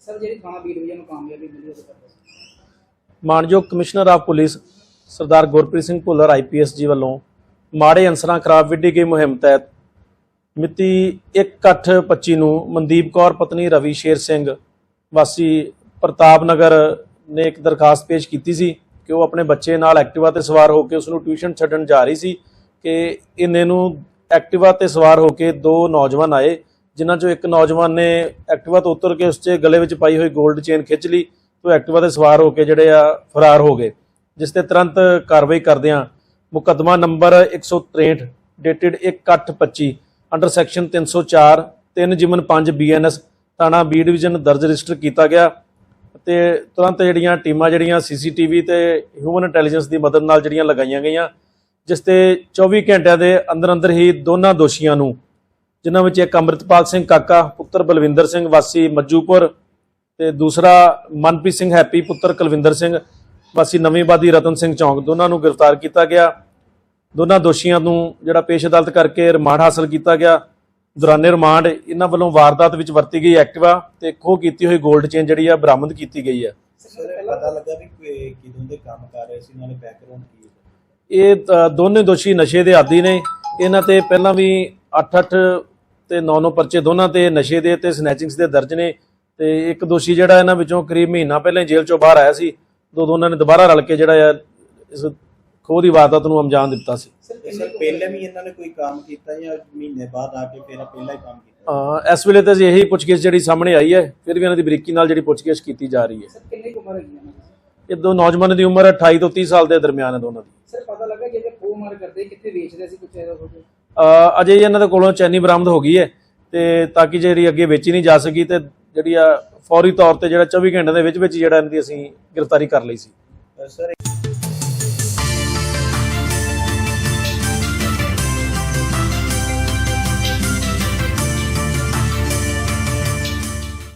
Sir, ਜਿਹੜੀ ਥਾਣਾ B division ਨੂੰ ਕਾਮਯਾਬੀ ਮਿਲੀ ਉਹਦੇ ਮਾਨਯੋਗ commissioner of police Sardar Gurpreet Singh Bhullar IPS ji ਵੱਲੋਂ ਮਾੜੇ ਅਨਸਰਾਂ ਖ਼ਰਾਬ ਵਿੱਢੀ ਗਈ ਮੁਹਿੰਮ ਤਹਿਤ ਮਿਤੀ 1/8/25 ਨੂੰ ਮਨਦੀਪ ਕੌਰ, ਪਤਨੀ ਰਵੀ ਸ਼ੇਰ ਸਿੰਘ, ਵਾਸੀ ਪ੍ਰਤਾਪ ਨਗਰ ਨੇ ਇੱਕ ਦਰਖਾਸਤ ਪੇਸ਼ ਕੀਤੀ ਸੀ ਕਿ ਉਹ ਆਪਣੇ ਬੱਚੇ ਨਾਲ ਐਕਟਿਵਾ ਤੇ ਸਵਾਰ ਹੋ ਕੇ ਉਸ ਨੂੰ ਟਿਊਸ਼ਨ ਛੱਡਣ ਜਾ ਰਹੀ ਸੀ ਕਿ ਇੰਨੇ ਨੂੰ ਐਕਟਿਵਾ ਤੇ ਸਵਾਰ ਹੋ ਕੇ ਦੋ ਨੌਜਵਾਨ ਆਏ ਜਿਨ੍ਹਾਂ ਚੋਂ ਇੱਕ ਨੌਜਵਾਨ ਨੇ ਐਕਟਿਵਾ ਤੋਂ ਉਤਰ ਕੇ ਉਸ 'ਚ ਗਲੇ ਵਿੱਚ ਪਾਈ ਹੋਈ 골ਡ ਚੇਨ ਖਿੱਚ ਲਈ ਤੇ ਉਹ ਐਕਟਿਵਾ ਤੇ ਸਵਾਰ ਹੋ ਕੇ ਜਿਹੜੇ ਆ ਫਰਾਰ ਹੋ ਗਏ, ਜਿਸ ਤੇ ਤੁਰੰਤ ਕਾਰਵਾਈ ਕਰਦਿਆਂ ਮੁਕੱਦਮਾ ਨੰਬਰ 163 ਡੇਟਡ 1/8/25 ਅੰਡਰ ਸੈਕਸ਼ਨ 304 3 ਜਿਮਨ 5 ਬੀਐਨਐਸ ਥਾਣਾ ਬੀ ਡਿਵੀਜ਼ਨ ਦਰਜ ਰਜਿਸਟਰ ਕੀਤਾ ਗਿਆ ਤੇ ਤੁਰੰਤ ਜਿਹੜੀਆਂ ਟੀਮਾਂ ਜਿਹੜੀਆਂ ਸੀਸੀਟੀਵੀ ਤੇ ਹਿਊਮਨ ਇੰਟੈਲੀਜੈਂਸ ਦੀ ਮਦਦ ਨਾਲ ਜਿਹੜੀਆਂ ਲਗਾਈਆਂ ਗਈਆਂ, ਜਿਸ ਤੇ 24 ਘੰਟਿਆਂ ਦੇ ਅੰਦਰ ਅੰਦਰ ਹੀ ਦੋਨਾਂ ਦੋਸ਼ੀਆਂ ਨੂੰ ਜਿਨ੍ਹਾਂ ਵਿੱਚ ਇੱਕ ਅੰਮ੍ਰਿਤਪਾਲ ਸਿੰਘ ਕਾਕਾ ਪੁੱਤਰ ਬਲਵਿੰਦਰ ਸਿੰਘ ਵਾਸੀ ਮੱਜੂਪੁਰ ਤੇ ਦੂਸਰਾ ਮਨਪ੍ਰੀਤ ਸਿੰਘ ਹੈਪੀ ਪੁੱਤਰ ਕੁਲਵਿੰਦਰ ਸਿੰਘ ਵਾਸੀ ਨਵੀਂ ਆਬਾਦੀ ਰਤਨ ਸਿੰਘ ਚੌਂਕ। ਦੋਨਾਂ ਨੂੰ ਗ੍ਰਿਫਤਾਰ ਕੀਤਾ ਗਿਆ। ਦੋਨਾਂ ਦੋਸ਼ੀਆਂ ਨੂੰ ਜਿਹੜਾ ਪੇਸ਼ ਅਦਾਲਤ ਕਰਕੇ ਰਿਮਾਂਡ ਹਾਸਲ ਕੀਤਾ ਗਿਆ। ਦੌਰਾਨੇ ਰਿਮਾਂਡ ਇਹਨਾਂ ਵੱਲੋਂ ਵਾਰਦਾਤ ਵਿੱਚ ਵਰਤੀ ਗਈ ਐਕਟਿਵਾ ਤੇ ਖੋਹ ਕੀਤੀ ਹੋਈ 골ਡ ਚੇਨ ਜਿਹੜੀ ਆ ਬਰਾਮਦ ਕੀਤੀ ਗਈ ਸਰ ਪਤਾ ਲੱਗਾ ਵੀ ਕਿ- ਕਿਦੋਂ ਦੇ ਕੰਮ ਕਰ ਰਹੇ ਸੀ ਨਾਲੇ ਬੈਕਗ੍ਰਾਉਂਡ ਕੀ ਇਹ ਦੋਨੇ ਦੋਸ਼ੀ ਨਸ਼ੇ ਦੇ ਆਦੀ ਨੇ। ਇਹਨਾਂ ਤੇ ਪਹਿਲਾਂ ਵੀ 8-8 ਤੇ 9-9 ਪਰਚੇ ਦੋਨਾਂ ਤੇ ਨਸ਼ੇ ਦੇ ਤੇ ਸਨੈਚਿੰਗਸ ਦੇ ਦਰਜ ਨੇ। ਤੇ ਇੱਕ ਦੋਸ਼ੀ ਜਿਹੜਾ ਇਹਨਾਂ ਵਿੱਚੋਂ ਕਰੀਬ ਮਹੀਨਾ ਪਹਿਲਾਂ ਹੀ ਜੇਲ੍ਹ ਚੋਂ ਬਾਹਰ ਆਇਆ ਸੀ। ਦੋ ਦੋਨਾਂ ਨੇ ਦੁਬਾਰਾ ਰਲ ਕੇ ਜਿਹੜਾ ਆ ਇਸ ਖੋਹ ਦੀ ਵਾਰਦਾਤ ਨੂੰ ਅੰਜਾਮ ਦਿੱਤਾ ਸੀ। ਸਰ ਪਹਿਲੇ ਵੀ ਇਹਨਾਂ ਨੇ ਕੋਈ ਕੰਮ ਕੀਤਾ ਜਾਂ ਮਹੀਨੇ ਬਾਅਦ ਆ ਕੇ ਫਿਰ ਪਹਿਲਾ ਹੀ ਕੰਮ ਕੀਤਾ? ਅ, ਇਸ ਵੇਲੇ ਤਾਂ ਜੀ ਇਹੀ ਪੁੱਛਗਿੱਛ ਜਿਹੜੀ ਸਾਹਮਣੇ ਆਈ ਹੈ ਫਿਰ ਵੀ ਇਹਨਾਂ ਦੀ ਬਰੀਕੀ ਨਾਲ ਜਿਹੜੀ ਪੁੱਛਗਿੱਛ ਕੀਤੀ ਜਾ ਰਹੀ ਹੈ। ਸਰ ਕਿੰਨੀ ਕੁ ਉਮਰ ਹੈਗੀ ਇਹ ਦੋ ਨੌਜਵਾਨਾਂ ਦੀ ਉਮਰ 28 ਤੋਂ 30 ਸਾਲ ਦੇ ਦਰਮਿਆਨ ਹੈ ਦੋਨਾਂ ਦੀ। ਸਰ ਪਤਾ ਲੱਗਾ ਜਿਹੜੇ ਖੋਹ ਮਾਰ ਕਰਦੇ ਕਿੱਥੇ ਵੇਚਦੇ ਸੀ ਕੁਛ ਇਹਦਾ ਕੁਝ ਅ, ਅਜੇ ਇਹਨਾਂ ਦੇ ਕੋਲੋਂ ਚੈਨੀ ਬਰਾਮਦ ਹੋ ਗਈ ਹੈ ਤੇ ਤਾਂ ਕਿ ਜਿਹੜੀ ਅੱਗੇ ਵੇਚੀ ਨਹੀਂ ਜਾ ਸਕੀ ਤੇ ਜਿਹੜੀ ਆ ਫੌਰੀ ਤੌਰ ਤੇ ਜਿਹੜਾ 24 ਘੰਟੇ ਦੇ ਵਿੱਚ ਵਿੱਚ ਜਿਹੜਾ ਇਹਨਾਂ ਦੀ ਅਸੀਂ ਗ੍ਰਿਫਤਾਰੀ ਕਰ ਲਈ ਸੀ। ਸਰ